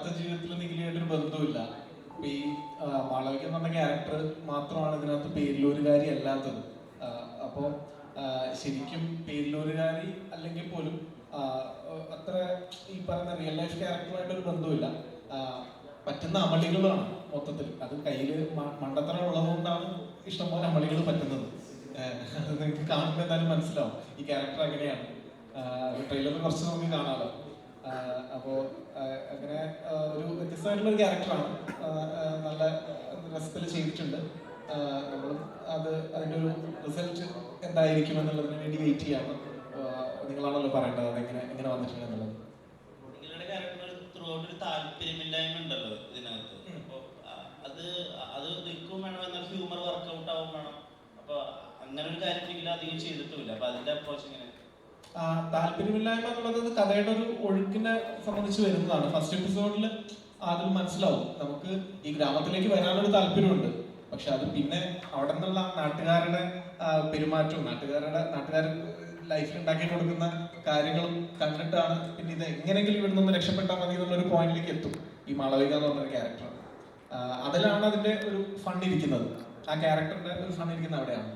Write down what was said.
യഥാർത്ഥ ജീവിതത്തിൽ നിഖിലിയായിട്ടൊരു ബന്ധമില്ല ഈ മാളവിക എന്ന് പറഞ്ഞ ക്യാരക്ടർ മാത്രമാണ് ഇതിനകത്ത് പേരിലൂരുകാരി അല്ലാത്തത്. ആ, അപ്പോ ശരിക്കും പേരിലൂരുകാരി അല്ലെങ്കിൽ പോലും അത്ര ഈ പറയുന്ന റിയൽ ലൈഫ് ക്യാരക്ടറുമായിട്ടൊരു ബന്ധമില്ല ആ, പറ്റുന്ന അമളികളാണ് മൊത്തത്തിൽ. അത് കയ്യിൽ മണ്ടത്തരം ഉള്ളതുകൊണ്ടാണ് ഇഷ്ടംപോലെ അമളികൾ പറ്റുന്നത്. നിങ്ങൾക്ക് കാണുമ്പോൾ എന്തായാലും മനസ്സിലാവും. ഈ ക്യാരക്ടർ അങ്ങനെയാണ്. ട്രെയിലർ കുറച്ച് നമുക്ക് കാണാമല്ലോ ഒരു ഒരു ക്യാരക്ടറാണ് നല്ല രസത്തിൽ ചെയ്തിട്ടുണ്ട്. നമ്മൾ അത് അതിന്റെ ഒരു റിസൾട്ട് എന്തായിരിക്കും എന്നുള്ളതിന് വേണ്ടി വെയിറ്റ് ചെയ്യാണ്. നിങ്ങളാണല്ലോ പറയേണ്ടത് അത് എങ്ങനെ എങ്ങനെ വന്നിട്ടുണ്ട് എന്നുള്ളത്. നിങ്ങളുടെ ക്യാരക്ടർ ത്രൂ ഒരു താല്പര്യമില്ലായ്മ ഉണ്ടല്ലോ ഇതിനകത്ത്. അപ്പോൾ അത് അത് നിൽക്കും വേണം എന്നാൽ ഹ്യൂമർ വർക്കൗട്ട് ആവും വേണം. അപ്പൊ അങ്ങനെ ഒരു കാര്യത്തിൽ അധികം ചെയ്തിട്ടില്ല അപ്പൊ അതിന്റെ അപ്രോച്ച് എങ്ങനെ ആ, താല്പര്യമില്ലായ്മ എന്നുള്ളത് കഥയുടെ ഒരു ഒഴുക്കിനെ സംബന്ധിച്ച് വരുന്നതാണ്. ഫസ്റ്റ് എപ്പിസോഡിൽ അതിൽ മനസ്സിലാവും. നമുക്ക് ഈ ഗ്രാമത്തിലേക്ക് വരാനൊരു താല്പര്യമുണ്ട്. പക്ഷെ അത് പിന്നെ അവിടെ നിന്നുള്ള നാട്ടുകാരുടെ പെരുമാറ്റവും നാട്ടുകാരുടെ നാട്ടുകാർ ലൈഫിൽ ഉണ്ടാക്കി കൊടുക്കുന്ന കാര്യങ്ങളും കണ്ടിട്ടാണ് പിന്നെ ഇത് എങ്ങനെയെങ്കിലും ഇവിടെ നിന്ന് രക്ഷപ്പെട്ടാൽ മതി എന്നുള്ളൊരു പോയിന്റിലേക്ക് എത്തും. ഈ മാളവിക എന്ന് പറഞ്ഞൊരു ക്യാരക്ടർ അതിലാണ് അതിന്റെ ഒരു ഫണ്ട് ഇരിക്കുന്നത്. ആ ക്യാരക്ടറിന്റെ ഒരു ഫണ്ട് ഇരിക്കുന്നത് അവിടെയാണ്.